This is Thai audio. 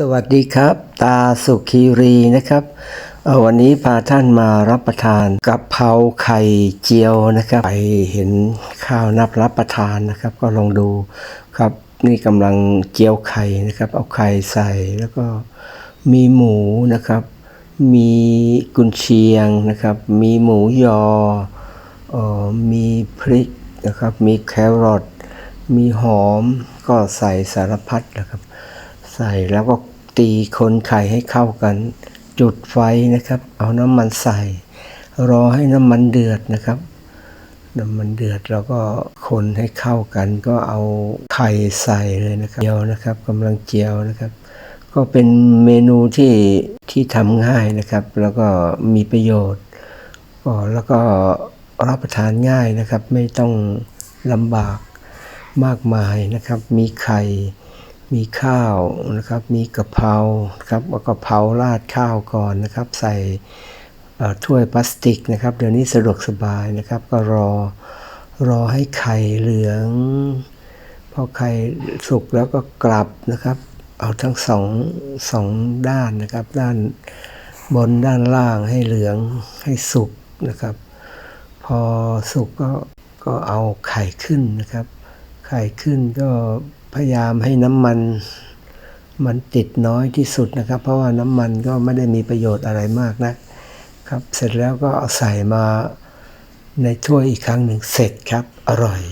สวัสดีครับ ตาสุขีรีนะครับ วันนี้พาท่านมารับประทานกับเพราไข่เจียวนะครับ ไปเห็นข้าวนับรับประทานนะครับ ก็ลองดูครับนี่กำลังเจียวไข่นะครับ เอาไข่ใส่แล้วก็มีหมูนะครับ มีกุนเชียงนะครับ มีหมูยอเอ่อมีพริกนะครับ มีแครอทมีหอมก็ใส่สารพัดนะครับ ใส่แล้วก็ตีคนไข่ให้เข้ากัน จุดไฟนะครับ เอาน้ำมันใส่ รอให้น้ำมันเดือดนะครับน้ำมันเดือดแล้วก็คนให้เข้ากัน ก็เอาไข่ใส่เลยนะครับเจียวนะครับกำลังเจียวนะครับ ก็เป็นเมนูที่ที่ทำง่ายนะครับ แล้วก็มีประโยชน์ก็แล้วก็รับประทานง่ายนะครับ ไม่ต้องลำบากมากมายนะครับ มีไข่ มีข้าวนะครับ มีกะเพราครับเอากะเพราราดข้าวก่อนนะครับ ใส่ถ้วยพลาสติกนะครับ เดี๋ยวนี้สะดวกสบายนะครับ ก็รอรอให้ไข่เหลืองพอไข่สุกแล้วก็กลับนะครับ เอาทั้งสองสองด้านนะครับ ด้านบนด้านล่างให้เหลืองให้สุกนะครับ พอสุกก็ก็เอาไข่ขึ้นนะครับ ไข่ขึ้นก็ พยายามให้น้ำมันมันติดน้อยที่สุดนะครับ เพราะว่าน้ำมันก็ไม่ได้มีประโยชน์อะไรมากนะครับ เสร็จแล้วก็เอาใส่มาในถ้วยอีกครั้งหนึ่งเสร็จครับ อร่อย